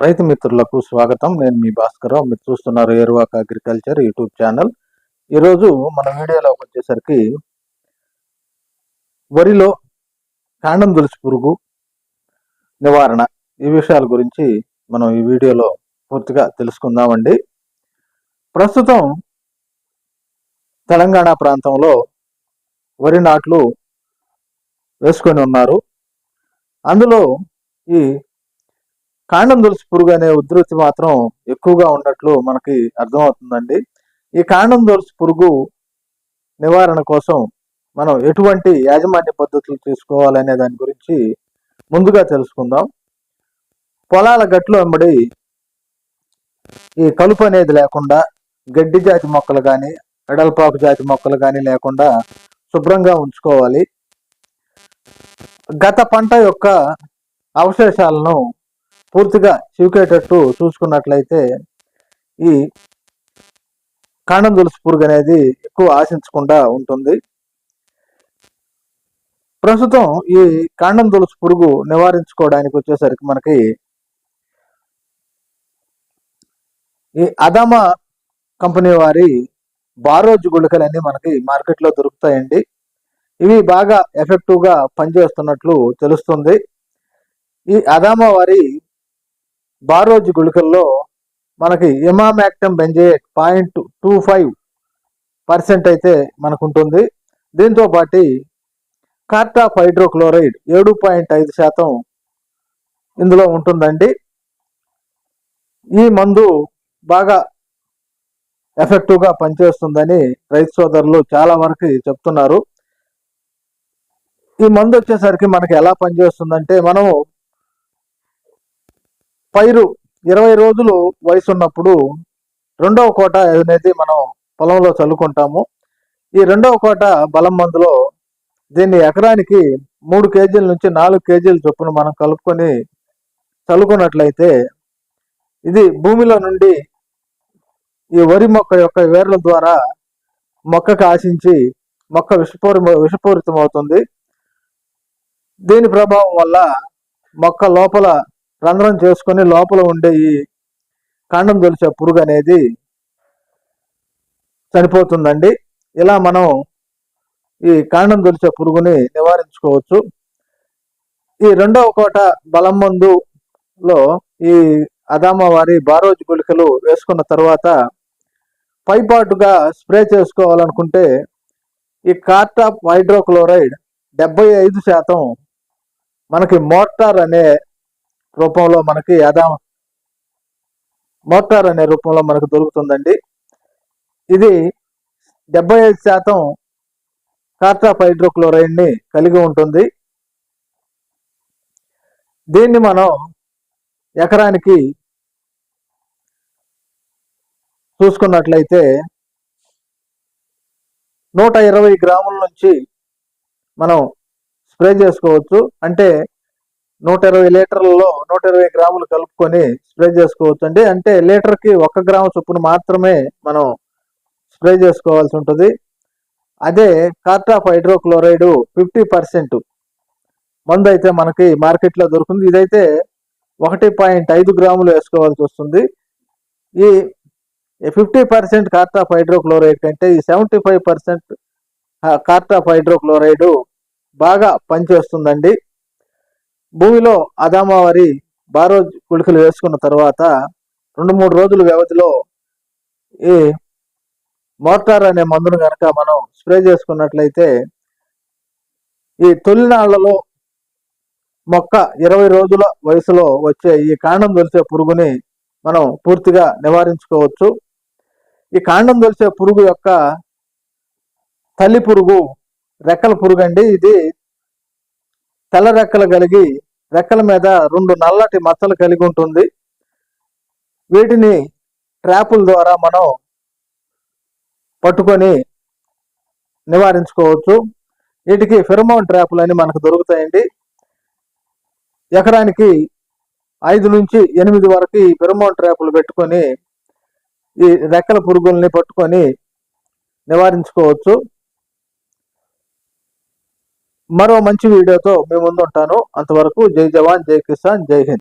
రైతు మిత్రులకు స్వాగతం. నేను మీ భాస్కర్ మీరు చూస్తున్నారు ఏరువాక అగ్రికల్చర్ యూట్యూబ్ ఛానల్. ఈరోజు మన వీడియోలోకి వచ్చేసరికి వరిలో కాండం దులుసు పురుగు నివారణ ఈ విషయాల గురించి మనం ఈ వీడియోలో పూర్తిగా తెలుసుకుందామండి. ప్రస్తుతం తెలంగాణ ప్రాంతంలో వరి నాట్లు వేసుకొని ఉన్నారు. అందులో ఈ కాండం దులుసు పురుగు అనే ఉధృతి మాత్రం ఎక్కువగా ఉన్నట్లు మనకి అర్థమవుతుందండి. ఈ కాండం దులుసు పురుగు నివారణ కోసం మనం ఎటువంటి యాజమాన్య పద్ధతులు తీసుకోవాలనే దాని గురించి ముందుగా తెలుసుకుందాం. పొలాల గట్లు అమ్మడి ఈ కలుపు అనేది లేకుండా గడ్డి జాతి మొక్కలు కానీ ఎడల్పాకు జాతి మొక్కలు కానీ లేకుండా శుభ్రంగా ఉంచుకోవాలి. గత పంట యొక్క అవశేషాలను పూర్తిగా చివికేటట్టు చూసుకున్నట్లయితే ఈ కాండం దులుసు పురుగు అనేది ఎక్కువ ఆశించకుండా ఉంటుంది. ప్రస్తుతం ఈ కాండం దులుసు పురుగు నివారించుకోవడానికి వచ్చేసరికి మనకి ఈ అదమ కంపెనీ వారి బారోజు గుళికలన్నీ మనకి మార్కెట్లో దొరుకుతాయండి. ఇవి బాగా ఎఫెక్టివ్గా పనిచేస్తున్నట్లు తెలుస్తుంది. ఈ అదామ వారి బారోజు గుళికల్లో మనకి emamectin benzoate point two five percent అయితే మనకు ఉంటుంది దీంతో పాటు కార్టాఫ్ హైడ్రోక్లోరైడ్ ఏడు పాయింట్ ఐదు శాతం ఇందులో ఉంటుందండి. ఈ మందు బాగా ఎఫెక్టివ్గా పనిచేస్తుందని రైతు సోదరులు చాలా వరకు చెప్తున్నారు. ఈ మందు వచ్చేసరికి మనకి ఎలా పనిచేస్తుందంటే మనము పైరు ఇరవై రోజులు వయసు ఉన్నప్పుడు రెండవ కోట అనేది మనం పొలంలో చల్లుకుంటాము. ఈ రెండవ కోట బలం మందులో దీన్ని ఎకరానికి మూడు కేజీల నుంచి నాలుగు కేజీల చొప్పున మనం కలుపుకొని చల్లుకున్నట్లయితే ఇది భూమిలో నుండి ఈ వరి మొక్క యొక్క వేర్ల ద్వారా మొక్కకు ఆశించి మొక్క విషపూరి విషపూరితం అవుతుంది దీని ప్రభావం వల్ల మొక్క లోపల రంధ్రం చేసుకొని లోపల ఉండే ఈ కాండం తొలిచే పురుగు అనేది చనిపోతుందండి. ఇలా మనం ఈ కాండం తొలిచే పురుగుని నివారించుకోవచ్చు. ఈ రెండవ కోట బలం మందులో ఈ అదామ వారి బారోజు గుళికలు వేసుకున్న తర్వాత పైపాటుగా స్ప్రే చేసుకోవాలనుకుంటే ఈ కార్టాప్ హైడ్రోక్లోరైడ్ డెబ్బై ఐదు శాతం మనకి మోటార్ అనే రూపంలో మనకి యథా మోటార్ అనే రూపంలో మనకు దొరుకుతుందండి. ఇది డెబ్బై ఐదు శాతం కార్టాఫ్ హైడ్రోక్లోరైడ్ని కలిగి ఉంటుంది. దీన్ని మనం ఎకరానికి చూసుకున్నట్లయితే నూట ఇరవై గ్రాముల నుంచి మనం స్ప్రే చేసుకోవచ్చు. అంటే నూట ఇరవై లీటర్లలో నూట ఇరవై గ్రాములు కలుపుకొని స్ప్రే చేసుకోవచ్చు అండి అంటే లీటర్కి ఒక గ్రాము చొప్పున మాత్రమే మనం స్ప్రే చేసుకోవాల్సి ఉంటుంది. అదే కార్టాఫ్ హైడ్రోక్లోరైడ్ ఫిఫ్టీ పర్సెంట్ మందు అయితే మనకి మార్కెట్లో దొరుకుతుంది. ఇదైతే ఒకటి పాయింట్ ఐదు గ్రాములు వేసుకోవాల్సి వస్తుంది. ఈ ఫిఫ్టీ పర్సెంట్ కార్టాఫ్ హైడ్రోక్లోరైడ్ కంటే ఈ seventy five percent cartap hydrochloride బాగా పనిచేస్తుందండి. భూమిలో అదామావారి బారో గుళికలు వేసుకున్న తర్వాత రెండు మూడు రోజుల వ్యవధిలో ఈ మోటార్ అనే మందును కనుక మనం స్ప్రే చేసుకున్నట్లయితే ఈ తొలినాళ్ళలో మొక్క ఇరవై రోజుల వయసులో వచ్చే ఈ కాండం దొలిచే పురుగుని మనం పూర్తిగా నివారించుకోవచ్చు. ఈ కాండం దొలిచే పురుగు యొక్క తల్లి పురుగు రెక్కల పురుగు అండి ఇది తెల్ల రెక్కలు కలిగి రెక్కల మీద రెండు నల్లటి మచ్చలు కలిగి ఉంటుంది. వీటిని ట్రాపుల ద్వారా మనం పట్టుకొని నివారించుకోవచ్చు. వీటికి ఫిరమోన్ ట్రాపులు అని మనకు దొరుకుతాయండి. ఎకరానికి ఐదు నుంచి ఎనిమిది వరకు ఈ ఫిరమోన్ ట్రాపులు పెట్టుకొని ఈ రెక్కల పురుగుల్ని పట్టుకొని నివారించుకోవచ్చు. మరో మంచి వీడియోతో మేము ముందు ఉంటాను అంతవరకు జై జవాన్ జై కిసాన్ జై హింద్.